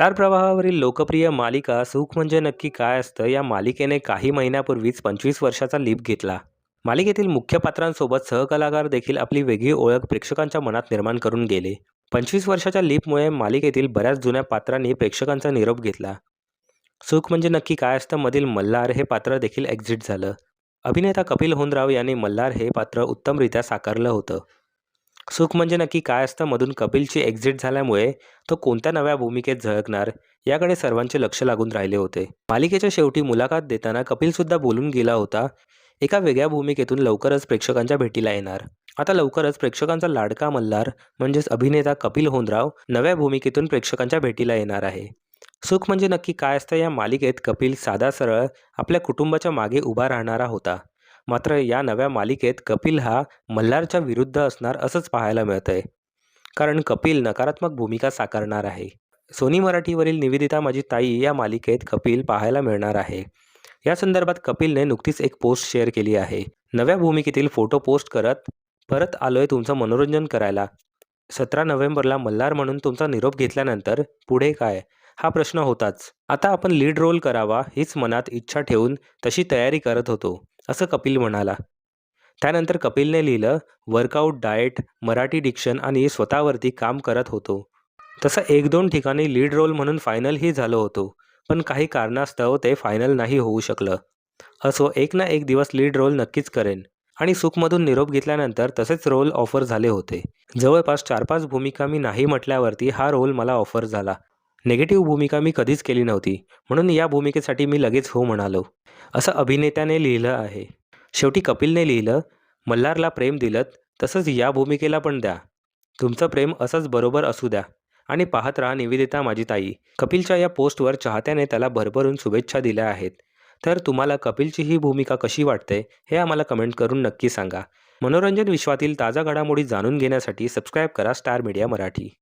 Star प्रवाहावरील लोकप्रिय मालिका सुख म्हणजे नक्की काय असतं? या मालिकेने काही महिन्यापूर्वीच पंचवीस वर्षाचा लीप घेतला. मालिकेतील मुख्य पात्रांसोबत सहकलाकार देखील आपली वेगळी ओळख प्रेक्षकांच्या मनात निर्माण करून गेले. पंचवीस वर्षाच्या लीपमुळे मालिकेतील बऱ्याच जुन्या पात्रांनी प्रेक्षकांचा निरोप घेतला. सुख म्हणजे नक्की काय असतं? मधील मल्हार हे पात्र देखील एक्झिट झालं. अभिनेता कपिल होनराव यांनी मल्हार हे पात्र उत्तमरित्या साकारलं होतं. सुख म्हणजे नक्की काय असतं? मधून कपिलची एक्झिट झाल्यामुळे तो कोणत्या नव्या भूमिकेत झळकणार? याकडे सर्वांचे लक्ष लागून राहिले होते. मालिकेच्या शेवटी मुलाखत देताना कपिलसुद्धा बोलून गेला होता एका वेगळ्या भूमिकेतून लवकरच प्रेक्षकांच्या भेटीला येणार. आता लवकरच प्रेक्षकांचा लाडका मल्हार म्हणजेच अभिनेता कपिल होनराव नव्या भूमिकेतून प्रेक्षकांच्या भेटीला येणार आहे. सुख म्हणजे नक्की काय असतं? या मालिकेत कपिल साधा सरळ आपल्या कुटुंबाच्या मागे उभा राहणारा होता. मात्र या नव्या मालिकेत कपिल हा मल्हारच्या विरुद्ध असणार असंच पाहायला मिळतंय. कारण कपिल नकारात्मक भूमिका साकारणार आहे. सोनी मराठीवरील निवेदिता माझी ताई या मालिकेत कपिल पाहायला मिळणार आहे. या संदर्भात कपिलने नुकतीच एक पोस्ट शेअर केली आहे. नव्या भूमिकेतील फोटो पोस्ट करत परत आलोय तुमचं मनोरंजन करायला. सतरा नोव्हेंबरला मल्हार म्हणून तुमचा निरोप घेतल्यानंतर पुढे काय? हा प्रश्न होताच. आता आपण लीड रोल करावा हीच मनात इच्छा ठेवून तशी तयारी करत होतो. असं कपिल म्हणाला. त्यानंतर कपिलने लिहिलं वर्कआउट डाएट मराठी डिक्शन आणि स्वतःवरती काम करत होतो. तसं एक दोन ठिकाणी लीड रोल म्हणून फायनलही झालो होतो पण काही कारणास्तव ते फायनल नाही होऊ शकलं. असो एक ना एक दिवस लीड रोल नक्कीच करेन. आणि सुखमधून निरोप घेतल्यानंतर तसेच रोल ऑफर झाले होते. जवळपास चार पाच भूमिका मी नाही म्हटल्यावरती हा रोल मला ऑफर झाला. नेगेटिव्ह भूमिका मी कधीच केली नव्हती म्हणून या भूमिकेसाठी मी लगेच हो म्हणालो. असं अभिनेत्याने लिहिलं आहे. शेवटी कपिलने लिहिलं मल्हारला प्रेम दिलं तसंच या भूमिकेला पण द्या. तुमचं प्रेम असंच बरोबर असू द्या. आणि पाहत राहा निवेदिता माझी ताई. कपिलच्या या पोस्टवर चाहत्याने त्याला भरभरून शुभेच्छा दिल्या आहेत. तर तुम्हाला कपिलची ही भूमिका कशी वाटते हे आम्हाला कमेंट करून नक्की सांगा. मनोरंजन विश्वातील ताजा घडामोडी जाणून घेण्यासाठी सबस्क्राईब करा स्टार मीडिया मराठी.